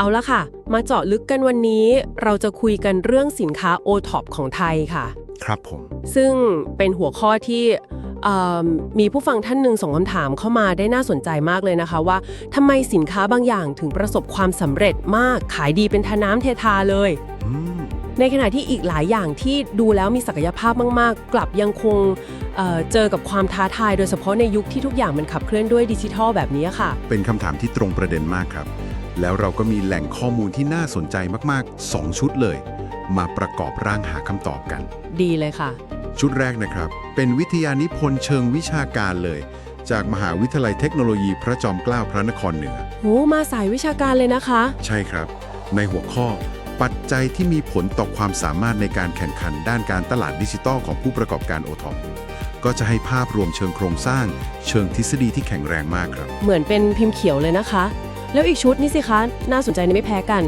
เอาละค่ะ มาเจาะลึกกันวันนี้ เราจะคุยกันเรื่องสินค้า o t o p ของไทยค่ะ ครับผม ซึ่งเป็นหัวข้อที่เอิ่มมีผู้ฟังท่านหนึ่งส่งคำถามเข้ามาได้น่าสนใจมากเลยนะคะว่าทำไมสินค้าบางอย่างถึงประสบความสำเร็จมากขายดีเป็นทาน้ำเททาเลยอืมในขณะที่อีกหลายอย่างที่ดูแล้วมีศักยภาพมากๆ กลับยังคงเอ่อเจอกับความท้าทาย โดยเฉพาะในยุคที่ทุกอย่างมันขับเคลื่อนด้วยดิจิทัลแบบนี้ค่ะ เป็นคำถามที่ตรงประเด็นมากครับ แล้วเราก็มีแหล่งข้อมูลที่น่าสนใจมากๆ 2 ชุดเลย มาประกอบร่างหาคำตอบกัน ดีเลยค่ะ ชุดแรกนะครับ เป็นวิทยานิพนธ์เชิงวิชาการเลย จากมหาวิทยาลัยเทคโนโลยีพระจอมเกล้าพระนครเหนือ โห มาสายวิชาการเลยนะคะ ใช่ครับ ในหัวข้อ ปัจจัยที่มีผลต่อความสามารถในการแข่งขันด้านการตลาดดิจิทัลของผู้ประกอบการโอทอก็จะให้ภาพรวมเชิงโครงสร้าง เชิงทฤษฎีที่แข็งแรงมากครับ เหมือนเป็นพิมพ์เขียวเลยนะคะ แล้วอีกชุดนี่สิคะ น่าสนใจในไม่แพ้กัน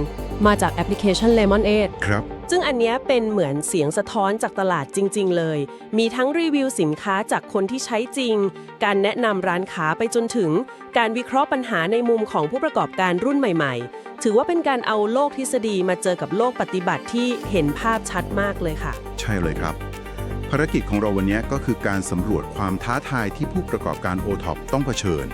มาจากแอปพลิเคชัน Lemonade ครับ ซึ่งอันเนี้ยเป็นเหมือนเสียงสะท้อนจากตลาดจริง ๆ เลย มีทั้งรีวิวสินค้าจากคนที่ใช้จริง การแนะนำร้านค้าไปจนถึง การวิเคราะห์ปัญหาในมุมของผู้ประกอบการรุ่นใหม่ ๆ ถือว่าเป็นการเอาโลกทฤษฎีมาเจอกับโลกปฏิบัติที่เห็นภาพชัดมากเลยค่ะ ใช่เลยครับ ภารกิจของเราวันนี้ก็คือการสำรวจความท้าทายที่ผู้ประกอบการ o t o p ต้องเผชิญ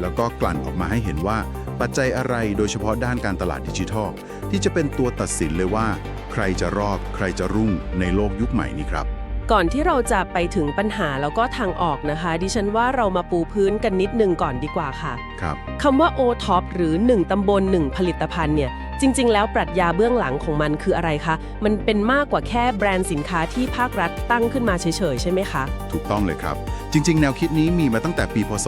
แล้วก็กลั่นออกมาให้เห็นว่า ปัจจัยอะไรโดยเฉพาะด้านการตลาดดิจิทัล ที่จะเป็นตัวตัดสินเลยว่า ใครจะรอดใครจะรุ่งในโลกยุคใหม่นี้ครับก่อนที่เราจะไปถึงปัญหาแล้วก็ทางออกนะคะ ดิฉันว่าเรามาปูพื้นกันนิดนึงก่อนดีกว่าค่ะ ครับคำว่า O-TOP หรือ 1 ตำบล 1 ผลิตภัณฑ์เนี่ย จริง ๆ แล้วปรัชญาเบื้องหลังของมันคืออะไรคะ มันเป็นมากกว่าแค่แบรนด์สินค้าที่ภาครัฐตั้งขึ้นมาเฉย ๆ ใช่ไหมคะ ถูกต้องเลยครับ จริง ๆ แนวคิดนี้มีมาตั้งแต่ปีพศ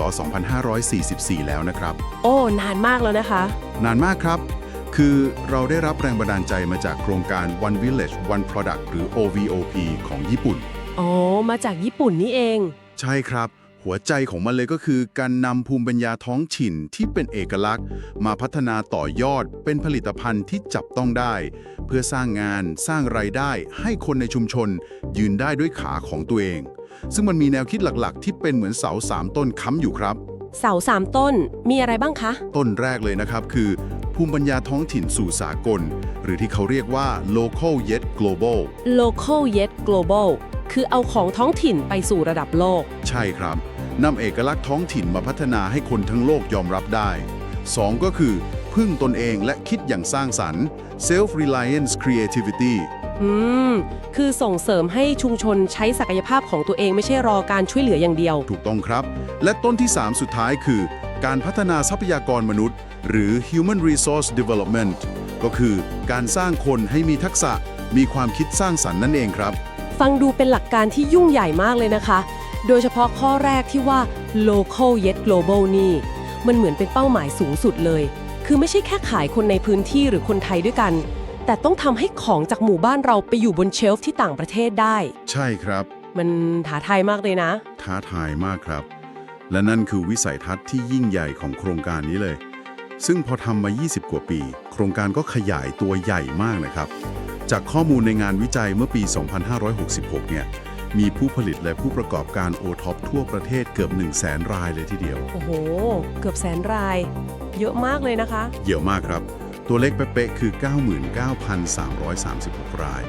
2544 แล้วนะครับ โอ้ นานมากแล้วนะคะ นานมากครับ คือเราได้รับแรงบันดาลใจมาจากโครงการ One Village One Product หรือ OVOP ของญี่ปุ่น อ๋อ มาจากญี่ปุ่นนี่เอง ใช่ครับ หัวใจของมันเลยก็คือการนำภูมิปัญญาท้องถิ่นที่เป็นเอกลักษณ์ มาพัฒนาต่อยอดเป็นผลิตภัณฑ์ที่จับต้องได้ เพื่อสร้างงานสร้างไรายได้ให้คนในชุมชน ยืนได้ด้วยขาของตัวเอง ซึ่งมันมีแนวคิดหลักๆ ที่เป็นเหมือนเสาสามต้นค้ำอยู่ครับ เสาสามต้นมีอะไรบ้างคะ ต้นแรกเลยนะครับคือ ภูมิปัญญาท้องถิ่นสู่สากล หรือที่เขาเรียกว่า local yet global local yet global คือเอาของท้องถิ่นไปสู่ระดับโลก ใช่ครับนำเอกลักษณ์ท้องถิ่นมาพัฒนาให้คนทั้งโลกยอมรับได้ 2 ก็คือ พึ่งตนเองและคิดอย่างสร้างสรรค์ self reliance creativity อืม คือส่งเสริมให้ชุมชนใช้ศักยภาพของตัวเองไม่ใช่รอการช่วยเหลืออย่างเดียว ถูกต้องครับ และต้นที่ 3 สุดท้ายคือ การพัฒนาทรัพยากรมนุษย์ หรือ human resource development ก็คือการสร้างคนให้มีทักษะ มีความคิดสร้างสรรค์นั่นเองครับ ฟังดูเป็นหลักการที่ยุ่งใหญ่มากเลยนะคะ โดยเฉพาะข้อแรกที่ว่า local yet global นี่ มันเหมือนเป็นเป้าหมายสูงสุดเลย คือไม่ใช่แค่ขายคนในพื้นที่หรือคนไทยด้วยกัน แต่ต้องทำให้ของจากหมู่บ้านเราไปอยู่บนเชลฟ์ที่ต่างประเทศได้ ใช่ครับ มันท้าทายมากเลยนะ ท้าทายมากครับ และนั่นคือวิสัยทัศน์ที่ยิ่งใหญ่ของโครงการนี้เลย ซึ่งพอทำมา 20 กว่าปี โครงการก็ขยายตัวใหญ่มากนะครับ จากข้อมูลในงานวิจัยเมื่อปี 2566 เนี่ย มีผู้ผลิตและผู้ประกอบการโอท็อปทั่วประเทศเกือบ 1 0 0 0 0แสนรายเลยทีเดียว โอ้โห เกือบแสนราย เยอะมากเลยนะคะ เยอะมากครับ ตัวเลขเป๊ะๆคือ 99,336 ราย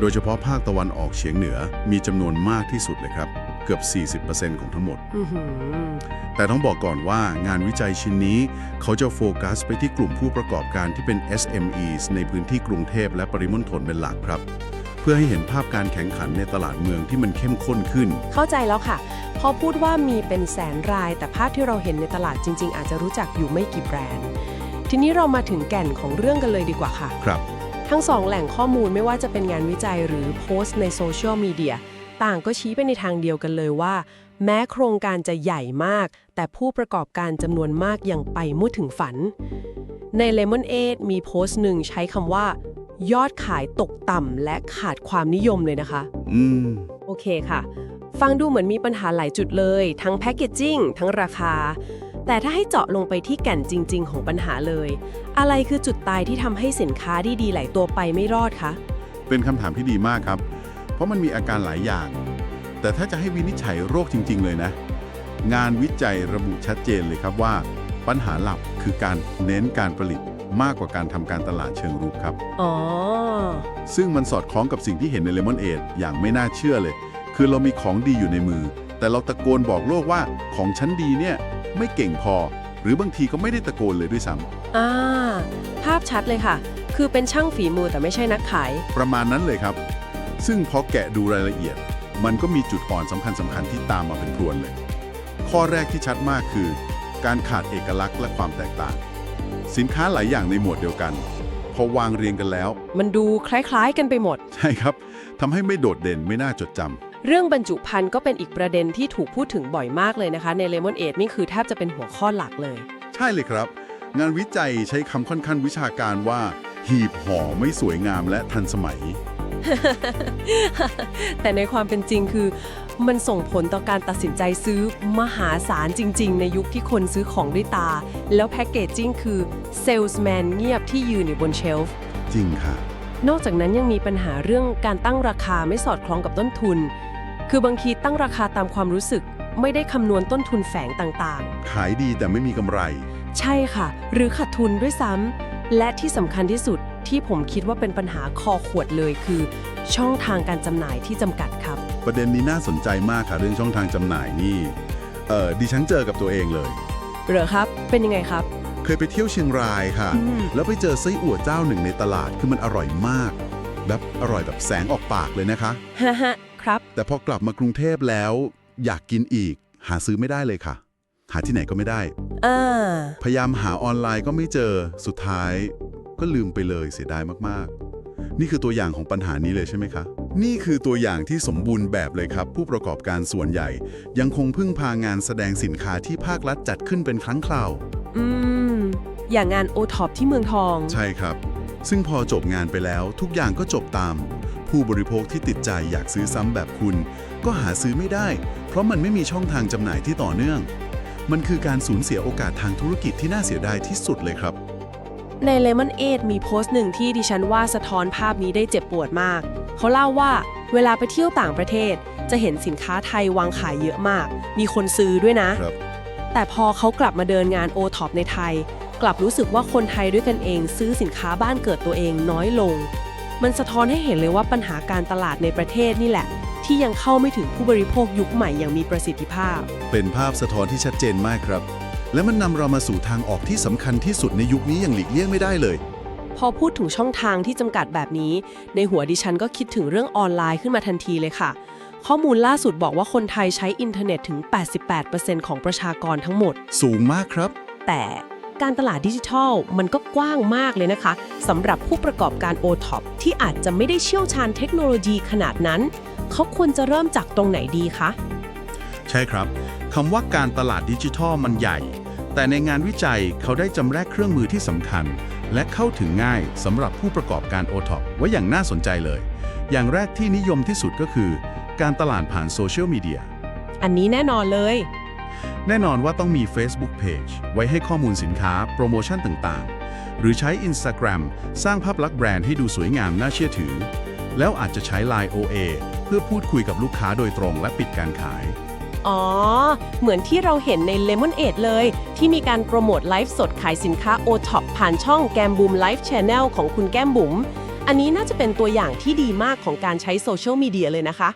โดยเฉพาะภาคตะวันออกเฉียงเหนือมีจำนวนมากที่สุดเลยครับ เกือบ 40%ของทั้งหมดอือหือแต่ต้องบอกก่อนว่างานวิจัยชิ้นนี้ เขาจะโฟกัสไปที่กลุ่มผู้ประกอบการที่เป็น SMEs ในพื้นที่กรุงเทพและปริมณฑลเป็นหลักครับ เพื่อให้เห็นภาพการแข่งขันในตลาดเมืองที่มันเข้มข้นขึ้น เข้าใจแล้วค่ะ พอพูดว่ามีเป็นแสนราย แต่ภาพที่เราเห็นในตลาดจริง ๆ อาจจะรู้จักอยู่ไม่กี่แบรนด์ ทีนี้เรามาถึงแก่นของเรื่องกันเลยดีกว่าค่ะ ครับ ทั้งสองแหล่งข้อมูลไม่ว่าจะเป็นงานวิจัยหรือโพสต์ในโซเชียลมีเดีย ต่างก็ชี้ไปในทางเดียวกันเลยว่า แม้โครงการจะใหญ่มาก แต่ผู้ประกอบการจำนวนมากยังไปไม่ถึงฝัน ใน Lemon 8มีโพสต์หนึ่งใช้คำว่า ยอดขายตกต่ำและขาดความนิยมเลยนะคะ อืม โอเคค่ะ ฟังดูเหมือนมีปัญหาหลายจุดเลย ทั้งแพคเกจจิ้งทั้งราคา แต่ถ้าให้เจาะลงไปที่แก่นจริง ๆ ของปัญหาเลย อะไรคือจุดตายที่ทำให้สินค้าดีๆหลายตัวไปไม่รอดคะเป็นคำถามที่ดีมากครับเพ ราะมันมีอาการหลายอย่าง แต่ถ้าจะให้วินิจฉัยโรคจริง ๆ เลยนะ งานวิจัยระบุชัดเจนเลยครับว่า ปัญหาหลักคือการเน้นการผลิตมากกว่าการทำการตลาดเชิงรุกครับ อ๋อ ซึ่งมันสอดคล้องกับสิ่งที่เห็นในเลมอนเอ e อย่างไม่น่าเชื่อเลย คือเรามีของดีอยู่ในมือ แต่เราตะโกนบอกโลกว่าของฉันดีเนี่ยไม่เก่งพอ หรือบางทีก็ไม่ได้ตะโกนเลยด้วยซ้อ่า ภาพชัดเลยค่ะ คือเป็นช่างฝีมือแต่ไม่ใช่นักขายำประมาณนั้นเลยครับ ซึ่งพอแกะดูรายละเอียด มันก็มีจุดอ่อนสำคัญสำคัญๆที่ตามมาเป็นพรวนเลย ข้อแรกที่ชัดมากคือ การขาดเอกลักษณ์และความแตกต่าง สินค้าหลายอย่างในหมวดเดียวกัน พอวางเรียงกันแล้ว มันดูคล้าย ๆ กันไปหมด ใช่ครับทำให้ไม่โดดเด่นไม่น่าจดจำเรื่องบรรจุภัณฑ์ก็เป็นอีกประเด็นที่ถูกพูดถึงบ่อยมากเลยนะคะ ใน Lemon 8นี่คือแทบจะเป็นหัวข้อหลักเลย ใช่เลยครับ งานวิจัยใช้คำค่อนข้างวิชาการว่า หีบห่อไม่สวยงามและทันสมัย แต่ในความเป็นจริงคือ มันส่งผลต่อการตัดสินใจซื้อมหาศาลจริง ๆ ในยุคที่คนซื้อของด้วยตา แล้วแพ็กเกจจิ้งคือเซลส์แมนเงียบที่ยืนอยู่บนเชลฟ์จริงค่ะ นอกจากนั้นยังมีปัญหาเรื่องการตั้งราคาไม่สอดคล้องกับต้นทุน คือบางทีตั้งราคาตามความรู้สึก ไม่ได้คำนวณต้นทุนแฝงต่างๆขายดีแต่ไม่มีกำไรใช่ค่ะ หรือขาดทุนด้วยซ้ำและที่สำคัญที่สุด ที่ผมคิดว่าเป็นปัญหาคอขวดเลยคือ ช่องทางการจำหน่ายที่จำกัดครับ ประเด็นนี้น่าสนใจมากค่ะเรื่องช่องทางจำหน่ายนี่เออดิฉันเจอกับตัวเองเลย เหรอครับ เป็นยังไงครับ เคยไปเที่ยวเชียงรายค่ะอืมแล้วไปเจอไส้อั่วเจ้าหนึ่งในตลาดคือมันอร่อยมาก แบบอร่อยแบบแสงออกปากเลยนะคะฮ่าฮ่าครับ แต่พอกลับมากรุงเทพแล้ว อยากกินอีก หาซื้อไม่ได้เลยค่ะ หาที่ไหนก็ไม่ได้ อ่า พยายามหาออนไลน์ก็ไม่เจอสุดท้าย ก็ลืมไปเลยเสียดายมากๆ นี่คือตัวอย่างของปัญหานี้เลยใช่ไหมคะ นี่คือตัวอย่างที่สมบูรณ์แบบเลยครับ ผู้ประกอบการส่วนใหญ่ ยังคงพึ่งพางานแสดงสินค้าที่ภาครัฐจัดขึ้นเป็นครั้งคราว อืม อย่างงานโอท็อปที่เมืองทอง ใช่ครับ ซึ่งพอจบงานไปแล้วทุกอย่างก็จบตาม ผู้บริโภคที่ติดใจอยากซื้อซ้ำแบบคุณ ก็หาซื้อไม่ได้ เพราะมันไม่มีช่องทางจำหน่ายที่ต่อเนื่อง มันคือการสูญเสียโอกาสทางธุรกิจที่น่าเสียดายที่สุดเลยครับ ใน Lemon 8มีโพสต์หนึ่งที่ดิฉันว่าสะท้อนภาพนี้ได้เจ็บปวดมาก เขาเล่าว่าเวลาไปเที่ยวต่างประเทศ จะเห็นสินค้าไทยวางขายเยอะมาก มีคนซื้อด้วยนะครับแต่พอเขากลับมาเดินงาน o t o p ในไทย กลับรู้สึกว่าคนไทยด้วยกันเองซื้อสินค้าบ้านเกิดตัวเองน้อยลง มันสะท้อนให้เห็นเลยว่าปัญหาการตลาดในประเทศนี่แหละ ที่ยังเข้าไม่ถึงผู้บริโภคยุคใหม่อย่างมีประสิทธิภาพ เป็นภาพสะท้อนที่ชัดเจนมากครับ และมันนำเรามาสู่ทางออกที่สำคัญที่สุดในยุคนี้อย่างหลีกเลี่ยงไม่ได้เลย พอพูดถึงช่องทางที่จำกัดแบบนี้ ในหัวดิฉันก็คิดถึงเรื่องออนไลน์ขึ้นมาทันทีเลยค่ะ ข้อมูลล่าสุดบอกว่าคนไทยใช้อินเทอร์เน็ตถึง 88%ของประชากรทั้งหมด สูงมากครับ แต่การตลาดดิจิทัลมันก็กว้างมากเลยนะคะสำหรับผู้ประกอบการ o t o p ที่อาจจะไม่ได้เชี่ยวชาญเทคโนโลยีขนาดนั้น เขาควรจะเริ่มจากตรงไหนดีคะ ใช่ครับคำว่าการตลาดดิจิทัลมันใหญ่ แต่ในงานวิจัยเขาได้จำแนกเครื่องมือที่สำคัญ และเข้าถึงง่ายสำหรับผู้ประกอบการ o t o p ไว้อย่างน่าสนใจเลย อย่างแรกที่นิยมที่สุดก็คือ การตลาดผ่านโซเชียลมีเดียอันนี้แน่นอนเลย แน่นอนว่าต้องมี Facebook Page ไว้ให้ข้อมูลสินค้า โปรโมชั่นต่างๆ หรือใช้ Instagram สร้างภาพลักษณ์แบรนด์ให้ดูสวยงามน่าเชื่อถือ แล้วอาจจะใช้ Line OA เพื่อพูดคุยกับลูกค้าโดยตรงและปิดการขาย อ๋อ เหมือนที่เราเห็นใน Lemon 8เลย ที่มีการโปรโมทไลฟ์สดขายสินค้า o t o p ผ่านช่องแกมบุมไลฟ์ Channel ของคุณแก้มบุ๋มอันนี้น่าจะเป็นตัวอย่างที่ดีมากของการใช้โซเชียลมีเดียเลยนะคะ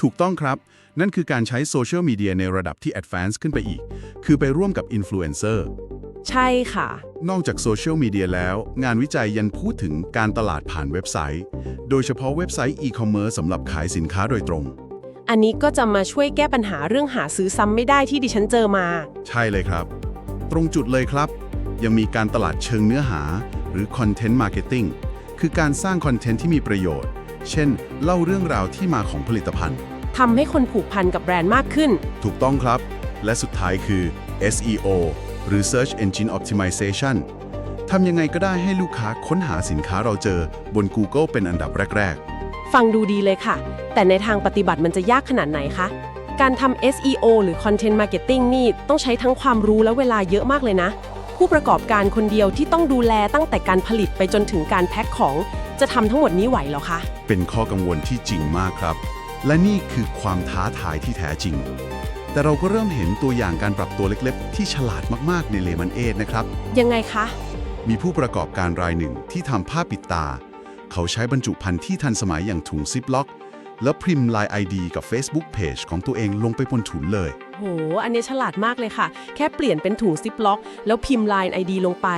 ถูกต้องครับ นั่นคือการใช้โซเชียลมีเดียในระดับที่ Advanced ขึ้นไปอีก คือไปร่วมกับอินฟลูเอนเซอร์ใช่ค่ะ นอกจากโซเชียลมีเดียแล้ว งานวิจัยยังพูดถึงการตลาดผ่านเว็บไซต์ โดยเฉพาะเว็บไซต์อีคอมเมิร์ซสำหรับขายสินค้าโดยตรง อันนี้ก็จะมาช่วยแก้ปัญหาเรื่องหาซื้อซ้ำไม่ได้ที่ดิฉันเจอมา ใช่เลยครับ ตรงจุดเลยครับ ยังมีการตลาดเชิงเนื้อหา หรือ Content Marketing คือการสร้างคอนเทนต์ที่มีประโยชน์ เช่น เล่าเรื่องราวที่มาของผลิตภัณฑ์ทำให้คนผูกพันกับแบรนด์มากขึ้น ถูกต้องครับ และสุดท้ายคือ SEO หรือ Search Engine Optimization ทำยังไงก็ได้ให้ลูกค้าค้นหาสินค้าเราเจอบน Google เป็นอันดับแรก ฟังดูดีเลยค่ะ แต่ในทางปฏิบัติมันจะยากขนาดไหนคะ การทำ SEO หรือ Content Marketing นี่ต้องใช้ทั้งความรู้และเวลาเยอะมากเลยนะ ผู้ประกอบการคนเดียวที่ต้องดูแลตั้งแต่การผลิตไปจนถึงการแพ็คของ จะทำทั้งหมดนี้ไหวเหรอคะๆเป็นข้อกังวลที่จริงมากครับ และนี่คือความท้าทายที่แท้จริง แต่เราก็เริ่มเห็นตัวอย่างการปรับตัวเล็กๆ ที่ฉลาดมากๆในเลมันเอนะครับ ยังไงคะ มีผู้ประกอบการรายหนึ่งที่ทำผ้าปิดตา เขาใช้บรรจุภัณฑ์ที่ทันสมัยอย่างถุงซิปล็อก แล้วพิมพ์ลาย ID กับ Facebook Page ของตัวเองลงไปบนถุงเลย โห อันนี้ฉลาดมากเลยค่ะ แค่เปลี่ยนเป็นถุงซิปล็อก แล้วพิมพ์ Line ID ลงไป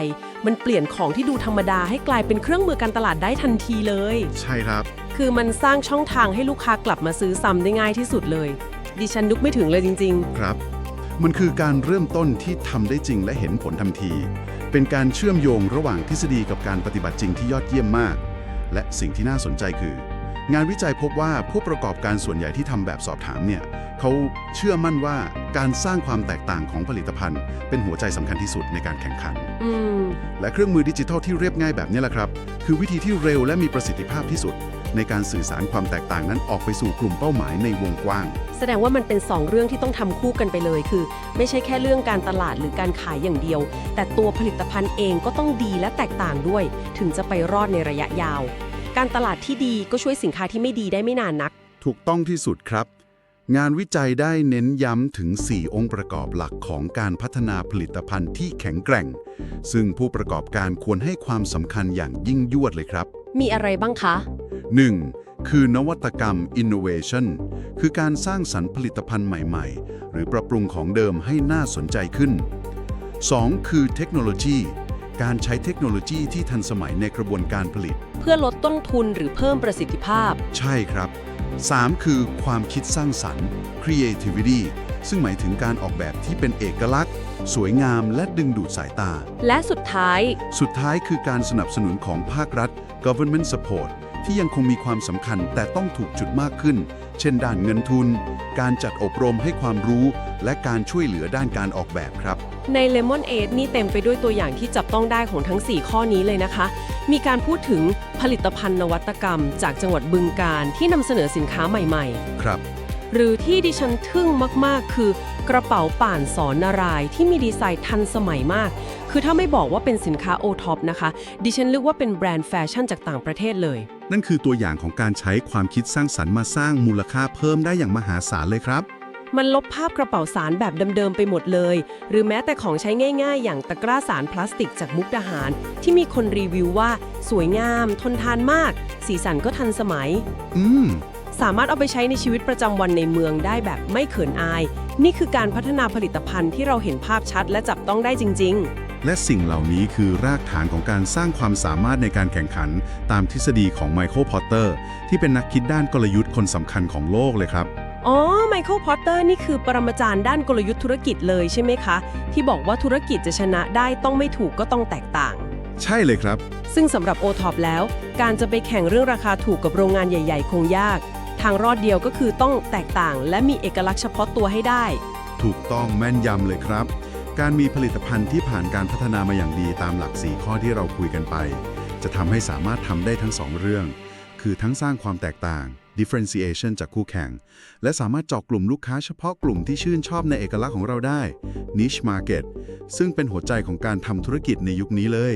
มันเปลี่ยนของที่ดูธรรมดาให้กลายเป็นเครื่องมือการตลาดได้ทันทีเลย ใช่ครับ คือมันสร้างช่องทางให้ลูกค้ากลับมาซื้อซ้ำได้ง่ายที่สุดเลย ดิฉันนึกไม่ถึงเลยจริง ครับ มันคือการเริ่มต้นที่ทำได้จริงและเห็นผลทันที เป็นการเชื่อมโยงระหว่างทฤษฎีกับการปฏิบัติจริงที่ยอดเยี่ยมมาก และสิ่งที่น่าสนใจคือ งานวิจัยพบว่าผู้ประกอบการส่วนใหญ่ที่ทำแบบสอบถามเนี่ยเขาเชื่อมั่นว่าการสร้างความแตกต่างของผลิตภัณฑ์ เป็นหัวใจสำคัญที่สุดในการแข่งขันๆอืมและเครื่องมือดิจิทัลที่เรียบง่ายแบบนี้แหละครับ คือวิธีที่เร็วและมีประสิทธิภาพที่สุด ในการสื่อสารความแตกต่างนั้นออกไปสู่กลุ่มเป้าหมายในวงกว้าง แสดงว่ามันเป็น 2 เรื่องที่ต้องทำคู่กันไปเลย คือ ไม่ใช่แค่เรื่องการตลาดหรือการขายอย่างเดียว แต่ตัวผลิตภัณฑ์เองก็ต้องดีและแตกต่างด้วย ถึงจะไปรอดในระยะยาว การตลาดที่ดีก็ช่วยสินค้าที่ไม่ดีได้ไม่นานนัก ถูกต้องที่สุดครับ งานวิจัยได้เน้นย้ำถึง 4 องค์ประกอบหลักของการพัฒนาผลิตภัณฑ์ที่แข็งแกร่ง ซึ่งผู้ประกอบการควรให้ความสำคัญอย่างยิ่งยวดเลยครับ มีอะไรบ้างคะ 1. คือนวัตกรรม innovation คือการสร้างสรรค์ผลิตภัณฑ์ใหม่ๆ หรือปรับปรุงของเดิมให้น่าสนใจขึ้น 2. คือเทคโนโลยีการใช้เทคโนโลยีที่ทันสมัยในกระบวนการผลิต เพื่อลดต้นทุนหรือเพิ่มประสิทธิภาพ ใช่ครับ 3. คือความคิดสร้างสรรค์ creativity ซึ่งหมายถึงการออกแบบที่เป็นเอกลักษณ์ สวยงามและดึงดูดสายตา และสุดท้าย สุดท้ายคือการสนับสนุนของภาครัฐ government support ที่ยังคงมีความสำคัญแต่ต้องถูกจุดมากขึ้น เช่นด้านเงินทุน การจัดอบรมให้ความรู้ และการช่วยเหลือด้านการออกแบบครับ ใน Lemon 8นี่เต็มไปด้วยตัวอย่างที่จับต้องได้ของทั้ง 4 ข้อนี้เลยนะคะ มีการพูดถึงผลิตภัณฑ์นวัตกรรม จากจังหวัดบึงการที่นำเสนอสินค้าใหม่ ๆ ครับ หรือที่ดิฉันทึ่งมากๆ คือกระเป๋าป่านสอนนารายณ์ที่มีดีไซน์ทันสมัยมาก คือถ้าไม่บอกว่าเป็นสินค้าโอท็อปนะคะ ดิฉันเรียกว่าเป็นแบรนด์แฟชั่นจากต่างประเทศเลย นั่นคือตัวอย่างของการใช้ความคิดสร้างสรรค์มาสร้างมูลค่าเพิ่มได้อย่างมหาศาลเลยครับ มันลบภาพกระเป๋าสารแบบเดิมๆไปหมดเลย หรือแม้แต่ของใช้ง่ายๆ อย่างตะกร้าสารพลาสติกจากมุกดาหาร ที่มีคนรีวิวว่า สวยงาม ทนทานมาก สีสันก็ทันสมัย อืม สามารถเอาไปใช้ในชีวิตประจำวันในเมืองได้แบบไม่เขินอาย นี่คือการพัฒนาผลิตภัณฑ์ที่เราเห็นภาพชัดและจับต้องได้จริง ๆ และสิ่งเหล่านี้คือรากฐานของการสร้างความสามารถในการแข่งขัน ตามทฤษฎีของไมเคิลพอตเตอร์ที่เป็นนักคิดด้านกลยุทธ์คนสำคัญของโลกเลยครับ อ๋อ ไมเคิลพอตเตอร์นี่คือปรมาจารย์ด้านกลยุทธ์ธุรกิจเลยใช่ไหมคะ ที่บอกว่าธุรกิจจะชนะได้ต้องไม่ถูกก็ต้องแตกต่าง ใช่เลยครับ ซึ่งสำหรับ o t o p แล้ว การจะไปแข่งเรื่องราคาถูกกับโรงงานใหญ่ ๆ คงยาก ทางรอดเดียวก็คือต้องแตกต่าง และมีเอกลักษณ์เฉพาะตัวให้ได้ ถูกต้องแม่นยำเลยครับ การมีผลิตภัณฑ์ที่ผ่านการพัฒนามาอย่างดีตามหลัก 4 ข้อที่เราคุยกันไป จะทำให้สามารถทำได้ทั้ง 2 เรื่อง คือทั้งสร้างความแตกต่าง differentiation จากคู่แข่ง และสามารถเจาะกลุ่มลูกค้าเฉพาะกลุ่มที่ชื่นชอบในเอกลักษณ์ของเราได้ niche market ซึ่งเป็นหัวใจของการทำธุรกิจในยุคนี้เลย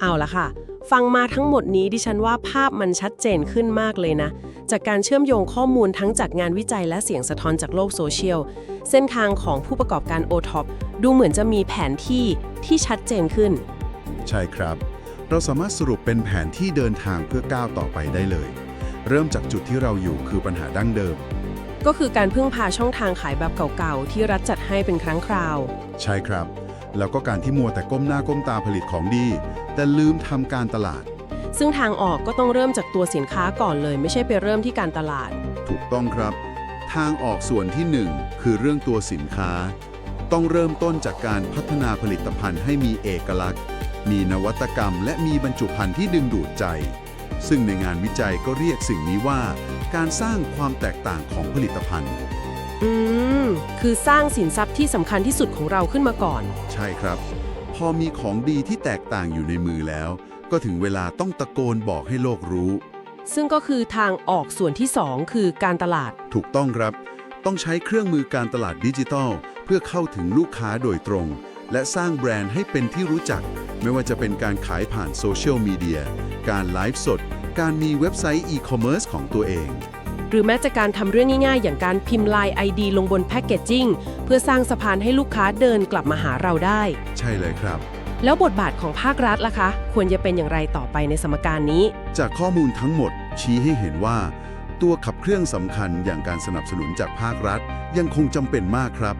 เอาละค่ะ ฟังมาทั้งหมดนี้ดิฉันว่าภาพมันชัดเจนขึ้นมากเลยนะ จากการเชื่อมโยงข้อมูลทั้งจากงานวิจัยและเสียงสะท้อนจากโลกโซเชียล เส้นทางของผู้ประกอบการ o t o p ดูเหมือนจะมีแผนที่ที่ชัดเจนขึ้น ใช่ครับ เราสามารถสรุปเป็นแผนที่เดินทางเพื่อก้าวต่อไปได้เลย เริ่มจากจุดที่เราอยู่คือปัญหาดั้งเดิม ก็คือการพึ่งพาช่องทางขายแบบเก่าๆที่รัฐจัดให้เป็นครั้งคราว ใช่ครับ แล้วก็การที่มัวแต่ก้มหน้าก้มตาผลิตของดี แต่ลืมทำการตลาด ซึ่งทางออกก็ต้องเริ่มจากตัวสินค้าก่อนเลย ไม่ใช่ไปเริ่มที่การตลาด ถูกต้องครับ ทางออกส่วนที่ 1 คือเรื่องตัวสินค้า ต้องเริ่มต้นจากการพัฒนาผลิตภัณฑ์ให้มีเอกลักษณ์ มีนวัตกรรม และมีบรรจุภัณฑ์ที่ดึงดูดใจ ซึ่งในงานวิจัยก็เรียกสิ่งนี้ว่า การสร้างความแตกต่างของผลิตภัณฑ์ อืม คือสร้างสินทรัพย์ที่สำคัญที่สุดของเราขึ้นมาก่อน ใช่ครับ พอมีของดีที่แตกต่างอยู่ในมือแล้ว ก็ถึงเวลาต้องตะโกนบอกให้โลกรู้ ซึ่งก็คือทางออกส่วนที่ 2 คือการตลาด ถูกต้องครับ ต้องใช้เครื่องมือการตลาดดิจิทัล เพื่อเข้าถึงลูกค้าโดยตรง และสร้างแบรนด์ให้เป็นที่รู้จัก ไม่ว่าจะเป็นการขายผ่านโซเชียลมีเดียการไลฟ์สด การมีเว็บไซต์อีคอมเมิร์ซของตัวเอง หรือแม้แต่การทำเรื่องง่ายๆ อย่างการพิมพ์ลาย ID ลงบนแพคเกจจิ้งเพื่อสร้างสะพานให้ลูกค้าเดินกลับมาหาเราได้ ใช่เลยครับ แล้วบทบาทของภาครัฐล่ะคะ ควรจะเป็นอย่างไรต่อไปในสมการนี้ จากข้อมูลทั้งหมดชี้ให้เห็นว่า ตัวขับเครื่องสำคัญอย่างการสนับสนุนจากภาครัฐ ยังคงจำเป็นมากครับ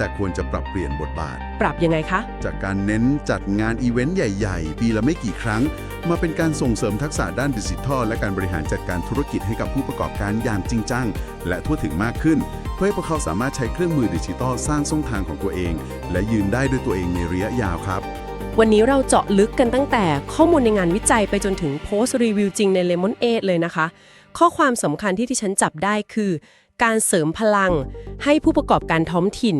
แต่ควรจะปรับเปลี่ยนบทบาท ปรับยังไงคะ จากการเน้นจัดงานอีเวนต์ใหญ่ ๆ ปีละไม่กี่ครั้ง มาเป็นการส่งเสริมทักษะด้านดิจิทัล และการบริหารจัดการธุรกิจให้กับผู้ประกอบการอย่างจริงจัง และทั่วถึงมากขึ้น เพื่อให้พวกเขาสามารถใช้เครื่องมือดิจิทัลสร้างช่องทางของตัวเอง และยืนได้ด้วยตัวเองในระยะยาวครับ วันนี้เราเจาะลึกกันตั้งแต่ข้อมูลในงานวิจัยไปจนถึงโพสต์รีวิวจริงใน Lemon 8เลยนะคะ ข้อความสำคัญที่ที่ฉันจับได้คือ การเสริมพลัง ให้ผู้ประกอบการท้องถิ่น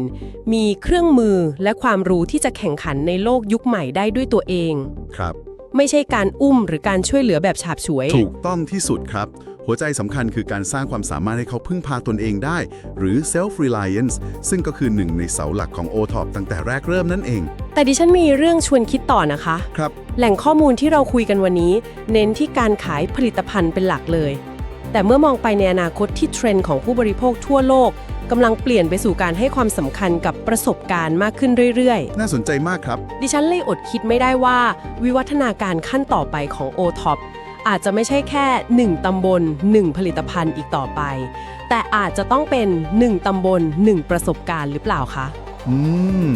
มีเครื่องมือและความรู้ที่จะแข่งขันในโลกยุคใหม่ได้ด้วยตัวเอง ครับ ไม่ใช่การอุ้มหรือการช่วยเหลือแบบฉาบฉวย ถูกต้องที่สุดครับ หัวใจสำคัญคือการสร้างความสามารถให้เขาพึ่งพาตนเองได้ หรือ self reliance ซึ่งก็คือหนึ่งในเสาหลักของ OTOP ตั้งแต่แรกเริ่มนั่นเอง แต่ดิฉันมีเรื่องชวนคิดต่อนะคะ ครับ แหล่งข้อมูลที่เราคุยกันวันนี้ เน้นที่การขายผลิตภัณฑ์เป็นหลักเลย แต่เมื่อมองไปในอนาคตที่เทรนด์ของผู้บริโภคทั่วโลกกำลังเปลี่ยนไปสู่การให้ความสำคัญกับประสบการณ์มากขึ้นเรื่อย น่าสนใจมากครับ ๆ ดิฉันเลยอดคิดไม่ได้ว่า วิวัฒนาการขั้นต่อไปของ O-TOP อาจจะไม่ใช่แค่ 1 ตำบล 1 ผลิตภัณฑ์อีกต่อไป แต่อาจจะต้องเป็น 1 ตำบล 1 ประสบการณ์หรือเปล่าคะ อืม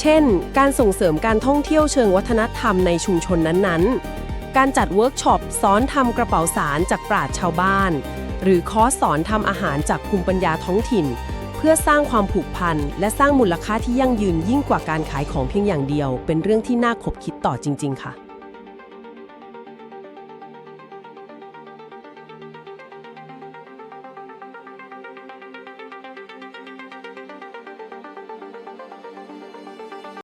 เช่น การส่งเสริมการท่องเที่ยวเชิงวัฒนธรรมในชุมชนนั้นๆ การจัดเวิร์กช็อปสอนทำกระเป๋าสารจากปราชชาวบ้าน หรือคอร์สสอนทำอาหารจากภูมิปัญญาท้องถิ่น เพื่อสร้างความผูกพัน และสร้างมูลค่าที่ยั่งยืนยิ่งกว่าการขายของเพียงอย่างเดียว เป็นเรื่องที่น่าขบคิดต่อจริง ๆ ค่ะ